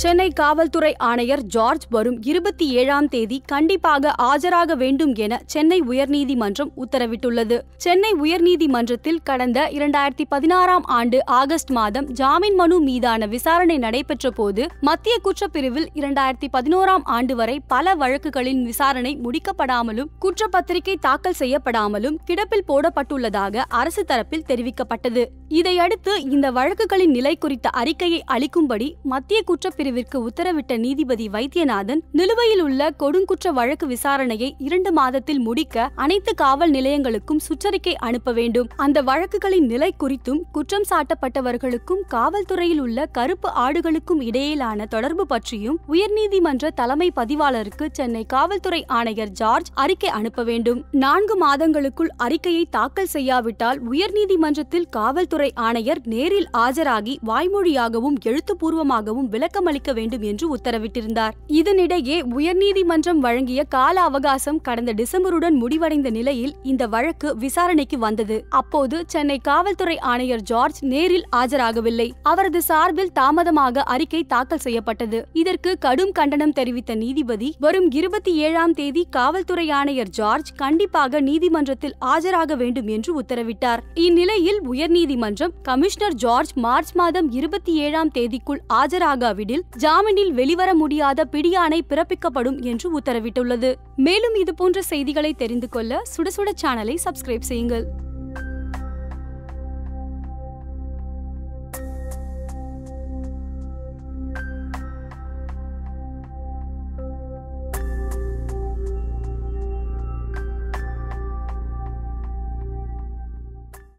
சென்னை காவல்துறை ஆணையர் ஜார்ஜ் வரும் இருபத்தி ஏழாம் தேதி கண்டிப்பாக ஆஜராக வேண்டும் என சென்னை உயர்நீதிமன்றம் உத்தரவிட்டுள்ளது. சென்னை உயர்நீதிமன்றத்தில் கடந்த இரண்டாயிரத்தி பதினாறாம் ஆண்டு ஆகஸ்ட் மாதம் ஜாமீன் மனு மீதான விசாரணை நடைபெற்ற போது மத்திய குற்றப்பிரிவில் இரண்டாயிரத்தி பதினோராம் ஆண்டு வரை பல வழக்குகளின் விசாரணை முடிக்கப்படாமலும் குற்றப்பத்திரிகை தாக்கல் செய்யப்படாமலும் கிடப்பில் போடப்பட்டுள்ளதாக அரசு தரப்பில் தெரிவிக்கப்பட்டது. இதையடுத்து இந்த வழக்குகளின் நிலை குறித்த அறிக்கையை அளிக்கும்படி மத்திய குற்றப்பிரிவு பிரிவிற்கு உத்தரவிட்ட நீதிபதி வைத்தியநாதன் நிலுவையில் உள்ள கொடுங்குற்ற வழக்கு விசாரணையை இரண்டு மாதத்தில் முடிக்க அனைத்து காவல் நிலையங்களுக்கும் சுற்றறிக்கை அனுப்ப வேண்டும். அந்த வழக்குகளின் நிலை குறித்தும் குற்றம் சாட்டப்பட்டவர்களுக்கும் காவல்துறையில் உள்ள கருப்பு ஆடுகளுக்கும் இடையிலான தொடர்பு பற்றியும் உயர்நீதிமன்ற தலைமை பதிவாளருக்கு சென்னை காவல்துறை ஆணையர் ஜார்ஜ் அறிக்கை அனுப்ப வேண்டும். நான்கு மாதங்களுக்குள் அறிக்கையை தாக்கல் செய்யாவிட்டால் உயர்நீதிமன்றத்தில் காவல்துறை ஆணையர் நேரில் ஆஜராகி வாய்மொழியாகவும் எழுத்துப்பூர்வமாகவும் அளிக்க வேண்டும் என்று உத்தரவிட்டிருந்தார். இதனிடையே உயர்நீதிமன்றம் வழங்கிய கால அவகாசம் கடந்த டிசம்பருடன் முடிவடைந்த நிலையில் இந்த வழக்கு விசாரணைக்கு வந்தது. அப்போது சென்னை காவல்துறை ஆணையர் ஜார்ஜ் நேரில் ஆஜராகவில்லை. அவரது சார்பில் தாமதமாக அறிக்கை தாக்கல் செய்யப்பட்டது. இதற்கு கடும் கண்டனம் தெரிவித்த நீதிபதி வரும் இருபத்தி ஏழாம் தேதி காவல்துறை ஆணையர் ஜார்ஜ் கண்டிப்பாக நீதிமன்றத்தில் ஆஜராக வேண்டும் என்று உத்தரவிட்டார். இந்நிலையில் உயர்நீதிமன்றம் கமிஷனர் ஜார்ஜ் மார்ச் மாதம் இருபத்தி ஏழாம் தேதிக்குள் ஆஜராகாவிடில் ஜாமீனில் வெளிவர முடியாத பிடியாணை பிறப்பிக்கப்படும் என்று உத்தரவிட்டுள்ளது. மேலும் இதுபோன்ற செய்திகளை தெரிந்து கொள்ள சுட சுட சேனலை சப்ஸ்கிரைப் செய்யுங்கள்.